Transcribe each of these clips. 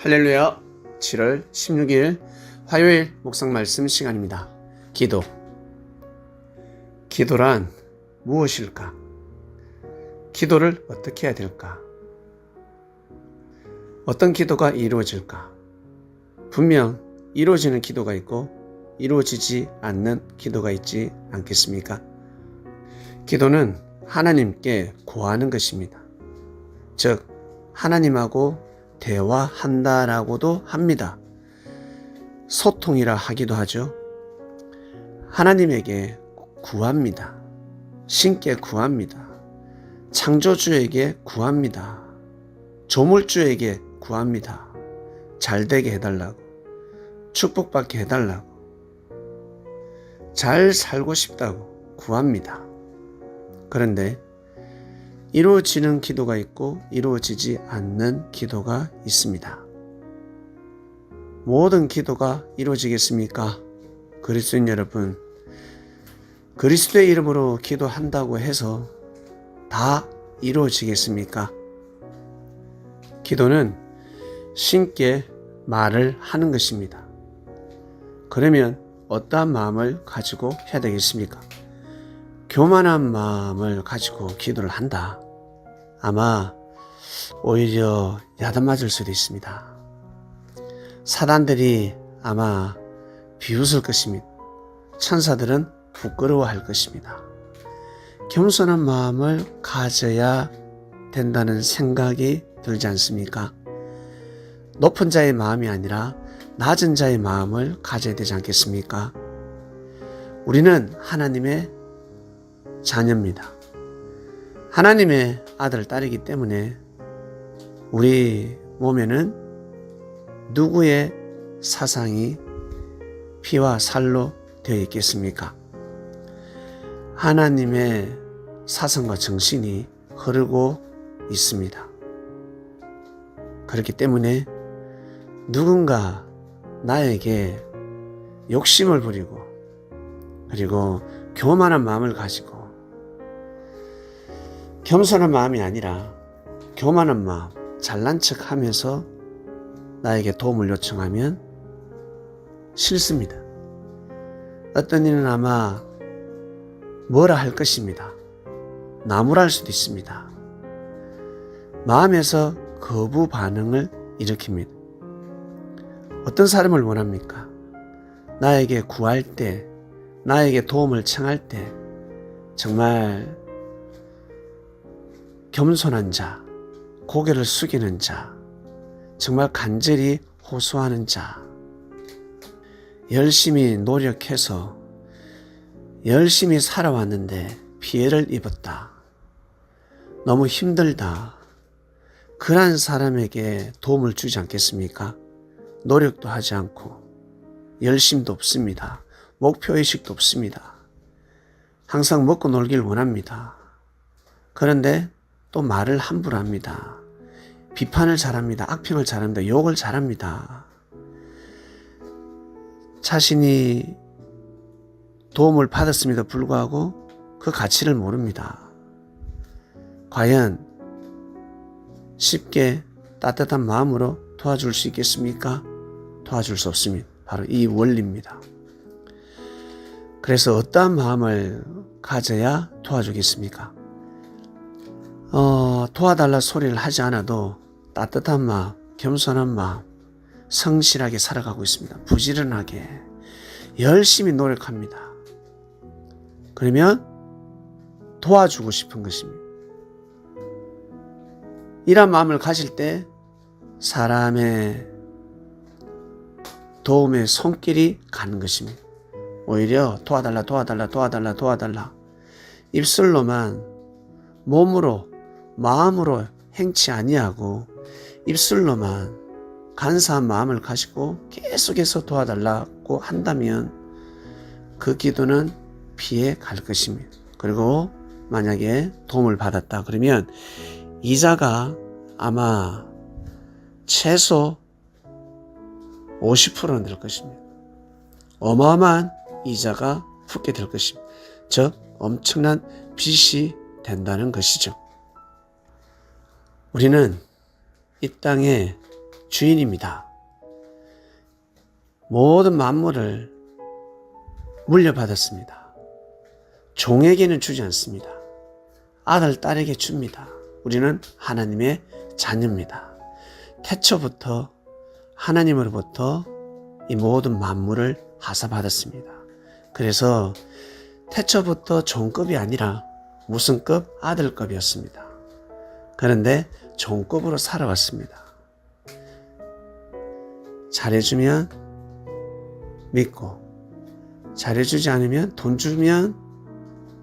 할렐루야 7월 16일 화요일 목상 말씀 시간입니다. 기도 기도란 무엇일까? 기도를 어떻게 해야 될까? 어떤 기도가 이루어질까? 분명 이루어지는 기도가 있고 이루어지지 않는 기도가 있지 않겠습니까? 기도는 하나님께 구하는 것입니다. 즉 하나님하고 대화한다라고도 합니다. 소통이라 하기도 하죠. 하나님에게 구합니다. 신께 구합니다. 창조주에게 구합니다. 조물주에게 구합니다. 잘 되게 해달라고. 축복받게 해달라고. 잘 살고 싶다고 구합니다. 그런데 이루어지는 기도가 있고 이루어지지 않는 기도가 있습니다. 모든 기도가 이루어지겠습니까? 그리스도인 여러분, 그리스도의 이름으로 기도한다고 해서 다 이루어지겠습니까? 기도는 신께 말을 하는 것입니다. 그러면 어떠한 마음을 가지고 해야 되겠습니까? 교만한 마음을 가지고 기도를 한다. 아마 오히려 야단 맞을 수도 있습니다. 사단들이 아마 비웃을 것입니다. 천사들은 부끄러워할 것입니다. 겸손한 마음을 가져야 된다는 생각이 들지 않습니까? 높은 자의 마음이 아니라 낮은 자의 마음을 가져야 되지 않겠습니까? 우리는 하나님의 자녀입니다. 하나님의 아들, 딸이기 때문에 우리 몸에는 누구의 사상이 피와 살로 되어 있겠습니까? 하나님의 사상과 정신이 흐르고 있습니다. 그렇기 때문에 누군가 나에게 욕심을 부리고 그리고 교만한 마음을 가지고 겸손한 마음이 아니라 교만한 마음, 잘난 척 하면서 나에게 도움을 요청하면 싫습니다. 어떤 이는 아마 뭐라 할 것입니다. 나무랄 수도 있습니다. 마음에서 거부 반응을 일으킵니다. 어떤 사람을 원합니까? 나에게 구할 때, 나에게 도움을 청할 때, 정말 겸손한 자, 고개를 숙이는 자, 정말 간절히 호소하는 자, 열심히 노력해서 열심히 살아왔는데 피해를 입었다. 너무 힘들다. 그러한 사람에게 도움을 주지 않겠습니까? 노력도 하지 않고 열심도 없습니다. 목표의식도 없습니다. 항상 먹고 놀길 원합니다. 그런데 또 말을 함부로 합니다. 비판을 잘합니다. 악평을 잘합니다. 욕을 잘합니다. 자신이 도움을 받았음에도 불구하고 그 가치를 모릅니다. 과연 쉽게 따뜻한 마음으로 도와줄 수 있겠습니까? 도와줄 수 없습니다. 바로 이 원리입니다. 그래서 어떠한 마음을 가져야 도와주겠습니까? 어, 도와달라 소리를 하지 않아도 따뜻한 마음, 겸손한 마음, 성실하게 살아가고 있습니다. 부지런하게 열심히 노력합니다. 그러면 도와주고 싶은 것입니다. 이런 마음을 가질 때 사람의 도움의 손길이 가는 것입니다. 오히려 도와달라, 도와달라, 도와달라, 도와달라. 입술로만 몸으로, 마음으로 행치 아니하고 입술로만 간사한 마음을 가지고 계속해서 도와달라고 한다면 그 기도는 피해 갈 것입니다. 그리고 만약에 도움을 받았다 그러면 이자가 아마 최소 50%는 될 것입니다. 어마어마한 이자가 붙게 될 것입니다. 즉, 엄청난 빚이 된다는 것이죠. 우리는 이 땅에 주인입니다. 모든 만물을 물려받았습니다. 종에게는 주지 않습니다. 아들, 딸에게 줍니다. 우리는 하나님의 자녀입니다. 태초부터 하나님으로부터 이 모든 만물을 하사받았습니다. 그래서 태초부터 종급이 아니라 무슨 급? 아들급이었습니다. 그런데 종급으로 살아왔습니다. 잘해주면 믿고, 잘해주지 않으면 돈 주면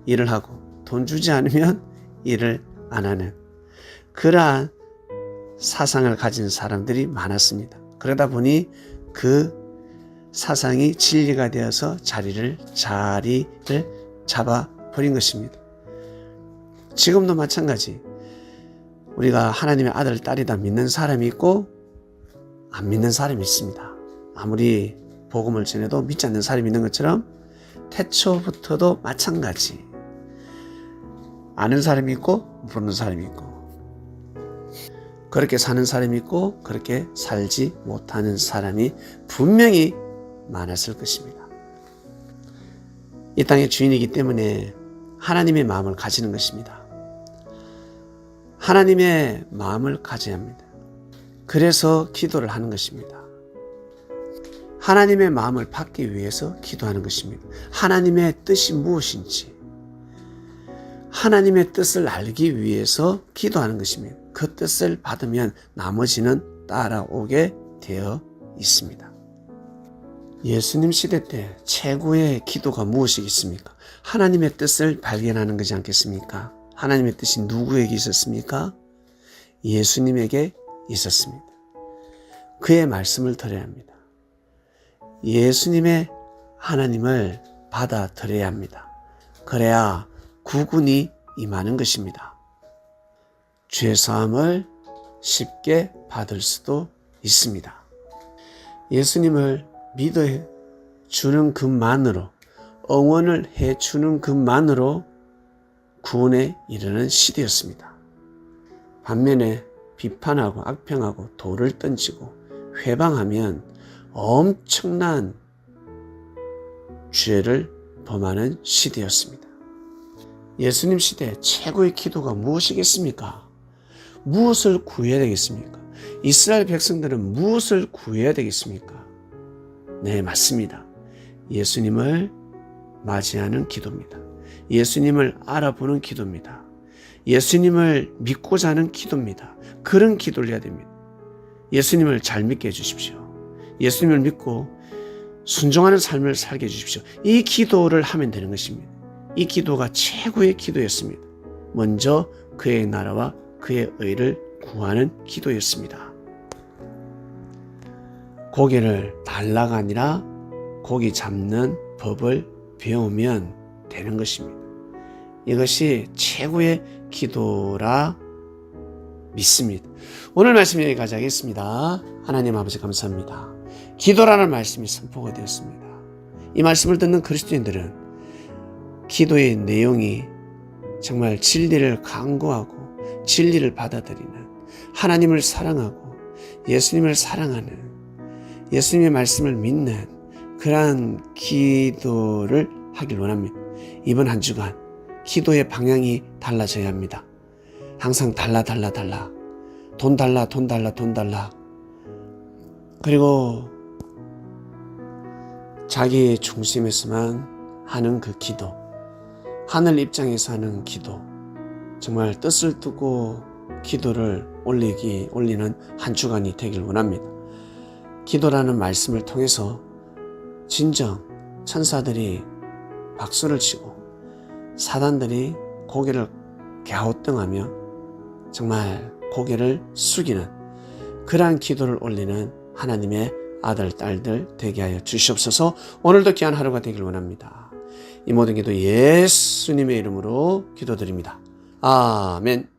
일을 하고, 돈 주지 않으면 일을 안 하는 그러한 사상을 가진 사람들이 많았습니다. 그러다 보니 그 사상이 진리가 되어서 자리를 자리를 잡아 버린 것입니다. 지금도 마찬가지. 우리가 하나님의 아들 딸이다 믿는 사람이 있고 안 믿는 사람이 있습니다. 아무리 복음을 전해도 믿지 않는 사람이 있는 것처럼 태초부터도 마찬가지. 아는 사람이 있고 모르는 사람이 있고 그렇게 사는 사람이 있고 그렇게 살지 못하는 사람이 분명히 많았을 것입니다. 이 땅의 주인이기 때문에 하나님의 마음을 가지는 것입니다. 하나님의 마음을 가져야 합니다. 그래서 기도를 하는 것입니다. 하나님의 마음을 받기 위해서 기도하는 것입니다. 하나님의 뜻이 무엇인지, 하나님의 뜻을 알기 위해서 기도하는 것입니다. 그 뜻을 받으면 나머지는 따라오게 되어 있습니다. 예수님 시대 때 최고의 기도가 무엇이겠습니까? 하나님의 뜻을 발견하는 것이 않겠습니까? 하나님의 뜻이 누구에게 있었습니까? 예수님에게 있었습니다. 그의 말씀을 들어야 합니다. 예수님의 하나님을 받아들여야 합니다. 그래야 구군이 임하는 것입니다. 죄 사함을 쉽게 받을 수도 있습니다. 예수님을 믿어 주는 것만으로 응원을 해 주는 것만으로 구원에 이르는 시대였습니다. 반면에 비판하고 악평하고 돌을 던지고 회방하면 엄청난 죄를 범하는 시대였습니다. 예수님 시대 최고의 기도가 무엇이겠습니까? 무엇을 구해야 되겠습니까? 이스라엘 백성들은 무엇을 구해야 되겠습니까? 네, 맞습니다. 예수님을 맞이하는 기도입니다. 예수님을 알아보는 기도입니다. 예수님을 믿고자 하는 기도입니다. 그런 기도를 해야 됩니다. 예수님을 잘 믿게 해주십시오. 예수님을 믿고 순종하는 삶을 살게 해주십시오. 이 기도를 하면 되는 것입니다. 이 기도가 최고의 기도였습니다. 먼저 그의 나라와 그의 의를 구하는 기도였습니다. 고개를 달라가 아니라 고기 잡는 법을 배우면 되는 것입니다. 이것이 최고의 기도라 믿습니다. 오늘 말씀 여기까지 하겠습니다. 하나님 아버지 감사합니다. 기도라는 말씀이 선포가 되었습니다. 이 말씀을 듣는 그리스도인들은 기도의 내용이 정말 진리를 강구하고 진리를 받아들이는 하나님을 사랑하고 예수님을 사랑하는 예수님의 말씀을 믿는 그러한 기도를 하길 원합니다. 이번 한 주간 기도의 방향이 달라져야 합니다. 항상 달라 달라 달라 돈 달라 돈 달라 돈 달라 그리고 자기 중심에서만 하는 그 기도 하늘 입장에서 하는 기도 정말 뜻을 두고 기도를 올리기 올리는 한 주간이 되길 원합니다. 기도라는 말씀을 통해서 진정 천사들이 박수를 치고 사단들이 고개를 갸우뚱하며 정말 고개를 숙이는 그러한 기도를 올리는 하나님의 아들, 딸들 되게 하여 주시옵소서 오늘도 귀한 하루가 되길 원합니다. 이 모든 기도 예수님의 이름으로 기도드립니다. 아멘.